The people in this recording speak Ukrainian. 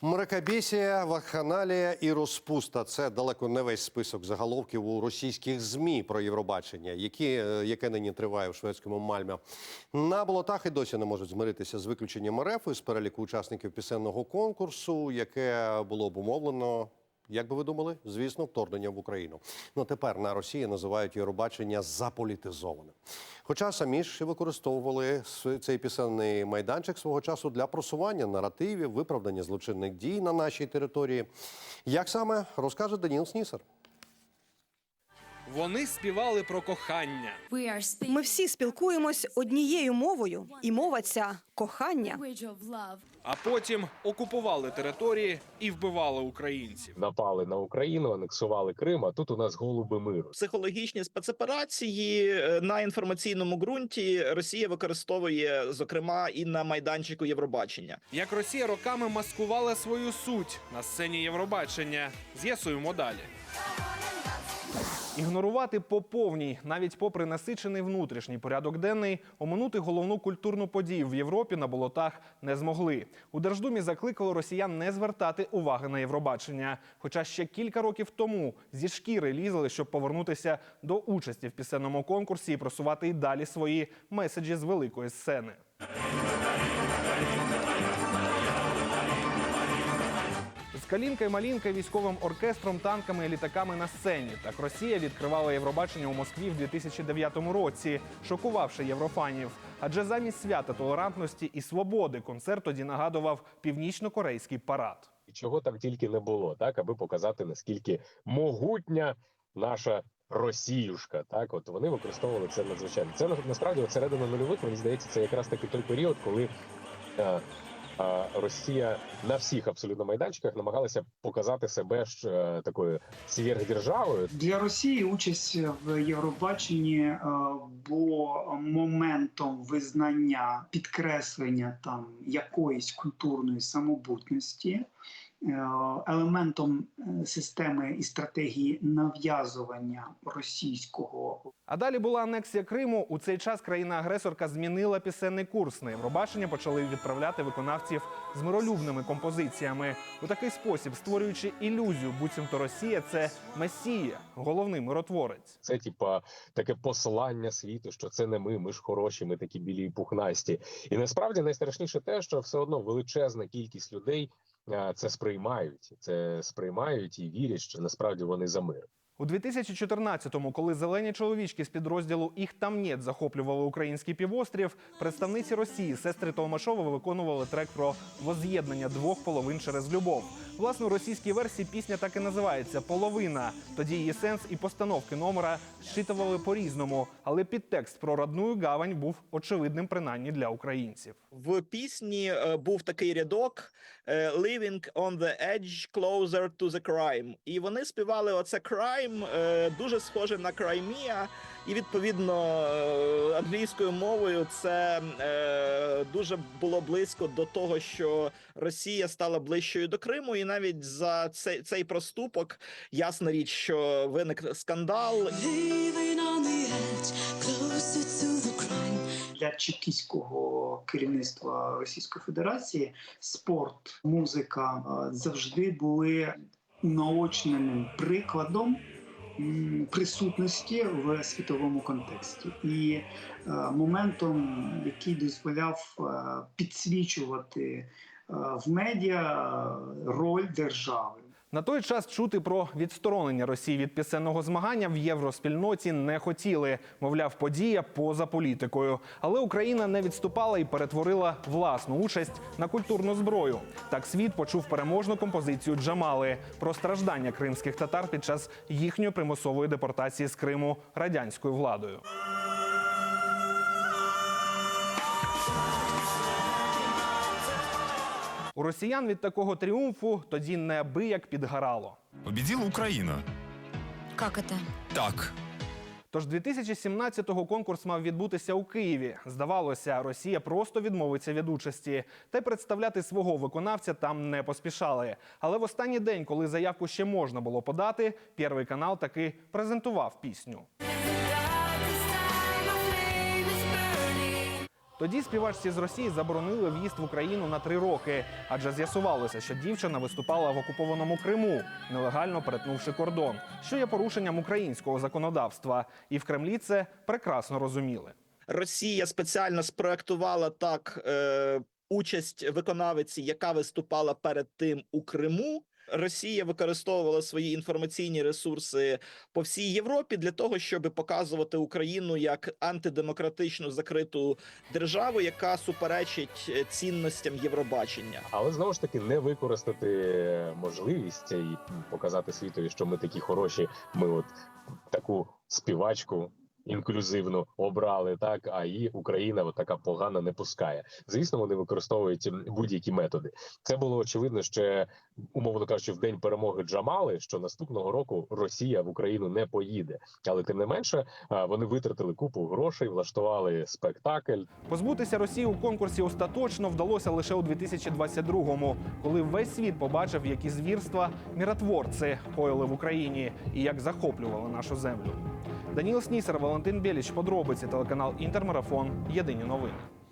Мракобесія, вакханалія і розпуста це далеко не весь список заголовків у російських змі про Євробачення, які, е, яке нині триває в шведському Мальмі. На болотах і досі не можуть змиритися з виключенням РФ із переліку учасників пісенного конкурсу, яке було обумовлено. Як би ви думали, звісно, вторгнення в Україну. Ну тепер на Росії називають Євробачення заполітизованим. Хоча самі ж використовували цей пісенний майданчик свого часу для просування наративів, виправдання злочинних дій на нашій території. Як саме розкаже Даніл Снісер? Вони співали про кохання. Ми всі спілкуємось однією мовою, і мова ця кохання. А потім окупували території і вбивали українців. напали на Україну, анексували Крим. А тут у нас голуби миру. психологічні спецоперації е, на інформаційному ґрунті Росія використовує зокрема і на майданчику Євробачення. Як Росія роками маскувала свою суть на сцені Євробачення, з'ясуємо далі. Ігнорувати по повній, навіть попри насичений внутрішній порядок денний, оминути головну культурну подію в Європі на болотах не змогли. У Держдумі закликали росіян не звертати уваги на Євробачення. Хоча ще кілька років тому зі шкіри лізли, щоб повернутися до участі в пісенному конкурсі і просувати й далі свої меседжі з великої сцени. Калінка і Малінка військовим оркестром, танками і літаками на сцені. Так Росія відкривала Євробачення у Москві в 2009 році, шокувавши єврофанів. Адже замість свята толерантності і свободи концерт тоді нагадував північно-корейський парад. Чого там тільки не було, так аби показати наскільки могутня наша. Росіюшка, так от вони використовували це надзвичайно. Це насправді от середина нульових. Мені здається, це якраз таки той період, коли е, Росія на всіх абсолютно майданчиках намагалася показати себе ж е, такою сверхдержавою. Для Росії участь в Євробаченні е, було моментом визнання підкреслення там якоїсь культурної самобутності, елементом е, системи і стратегії нав'язування російського А далі була анексія Криму. У цей час країна-агресорка змінила пісенний курс. На Євробачення почали відправляти виконавців з миролюбними композиціями. У такий спосіб, створюючи ілюзію, буцімто Росія це месія, головний миротворець. Це типа таке послання світу, що це не ми, ми ж хороші, ми такі білі і пухнасті. І насправді найстрашніше те, що все одно величезна кількість людей це сприймають, це сприймають і вірять, що насправді вони за мир. У 2014-му, коли зелені чоловічки з підрозділу «Їх там нет» захоплювали український півострів, представниці Росії сестри Толмашова виконували трек про воз'єднання двох половин через любов. Власне, у російській версії пісня так і називається Половина. Тоді її сенс і постановки номера щитували по-різному, але підтекст про родную гавань був очевидним принаймні для українців. В пісні е, був такий рядок е, «Living on the edge closer to the crime». І вони співали оце crime, е, дуже схоже на Краймія. І відповідно е, англійською мовою це е, дуже було близько до того, що Росія стала ближчою до Криму, і навіть за цей, цей проступок ясна річ, що виник скандал. Для чекістського керівництва Російської Федерації спорт, музика завжди були наочним прикладом присутності в світовому контексті і е, моментом, який дозволяв е, підсвічувати е, в медіа роль держави. На той час чути про відсторонення Росії від пісенного змагання в євроспільноті не хотіли. Мовляв, подія поза політикою. Але Україна не відступала і перетворила власну участь на культурну зброю. Так світ почув переможну композицію Джамали про страждання кримських татар під час їхньої примусової депортації з Криму радянською владою. У росіян від такого тріумфу тоді неабияк підгарало. Победила Украина. Как это? Так. Тож 2017-го конкурс мав відбутися у Києві. Здавалося, Росія просто відмовиться від участі, та й представляти свого виконавця там не поспішали. Але в останній день, коли заявку ще можна було подати, Перший канал таки презентував пісню. Тоді співачці з Росії заборонили в'їзд в Україну на три роки, адже з'ясувалося, що дівчина виступала в окупованому Криму, нелегально перетнувши кордон, що є порушенням українського законодавства. І в Кремлі це прекрасно розуміли. Росія спеціально спроектувала так е, участь виконавиці, яка виступала перед тим у Криму. Росія використовувала свої інформаційні ресурси по всій Європі для того, щоб показувати Україну як антидемократичну закриту державу, яка суперечить е, цінностям Євробачення. Але знову ж таки не використати можливість і показати світові, що ми такі хороші. Ми от таку співачку. Інклюзивно обрали так, а її Україна от така погана не пускає. Звісно, вони використовують будь-які методи. Це було очевидно ще умовно кажучи, в день перемоги Джамали, що наступного року Росія в Україну не поїде. Але тим не менше, вони витратили купу грошей, влаштували спектакль. Позбутися Росії у конкурсі остаточно вдалося лише у 2022-му, коли весь світ побачив, які звірства міротворці коїли в Україні і як захоплювали нашу землю. Даніл Снісер, Валентин Біліч, подробиці телеканал Інтермарафон. Єдині новини.